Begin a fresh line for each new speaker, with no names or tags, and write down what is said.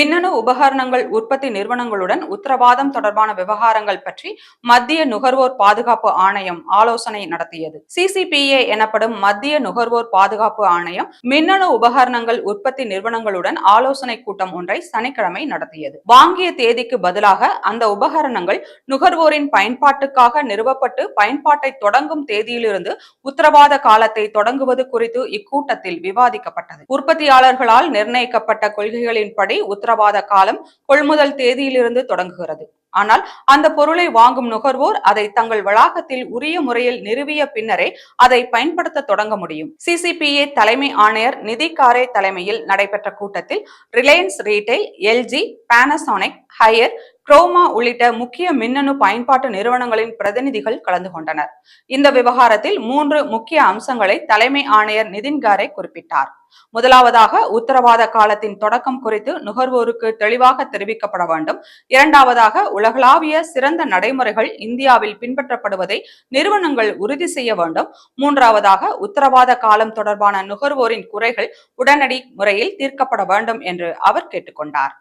மின்னணு உபகரணங்கள் உற்பத்தி நிறுவனங்களுடன் உத்தரவாதம் தொடர்பான விவகாரங்கள் பற்றி மத்திய நுகர்வோர் பாதுகாப்பு ஆணையம் ஆலோசனை நடத்தியது. சிசிபிஏ எனப்படும் மத்திய நுகர்வோர் பாதுகாப்பு ஆணையம் மின்னணு உபகரணங்கள் உற்பத்தி நிறுவனங்களுடன் ஆலோசனை கூட்டம் ஒன்றை சனிக்கிழமை நடத்தியது. வாங்கிய தேதிக்கு பதிலாக அந்த உபகரணங்கள் நுகர்வோரின் பயன்பாட்டுக்காக நிறுவப்பட்டு பயன்பாட்டை தொடங்கும் தேதியிலிருந்து உத்தரவாத காலத்தை தொடங்குவது குறித்து இக்கூட்டத்தில் விவாதிக்கப்பட்டது. உற்பத்தியாளர்களால் நிர்ணயிக்கப்பட்ட கொள்கைகளின்படி உத்தர உத்தரவாத காலம் கொள்முதல் தேதியிலிருந்து தொடங்குகிறது. ஆனால் அந்த பொருளை வாங்கும் நுகர்வோர் அதை தங்கள் வளாகத்தில் உரிய முறையில் நிறுவிய பின்னரே அதை பயன்படுத்த தொடங்க முடியும். சிசிபிஏ தலைமை ஆணையர் நிதி காரே தலைமையில் நடைபெற்ற கூட்டத்தில் Reliance retail LG Panasonic Haier Croma உள்ளிட்ட முக்கிய மின்னணு பயன்பாட்டு நிறுவனங்களின் பிரதிநிதிகள் கலந்து கொண்டனர். இந்த விவகாரத்தில் மூன்று முக்கிய அம்சங்களை தலைமை ஆணையர் நிதின் காரே குறிப்பிட்டார். முதலாவதாக உத்தரவாத காலத்தின் தொடக்கம் குறித்து நுகர்வோருக்கு தெளிவாக தெரிவிக்கப்பட வேண்டும். இரண்டாவதாக உலகளாவிய சிறந்த நடைமுறைகள் இந்தியாவில் பின்பற்றப்படுவதை நிறுவனங்கள் உறுதி செய்ய வேண்டும். மூன்றாவதாக உத்தரவாத காலம் தொடர்பான நுகர்வோரின் குறைகள் உடனடி முறையில் தீர்க்கப்பட வேண்டும் என்று அவர் கேட்டுக்கொண்டார்.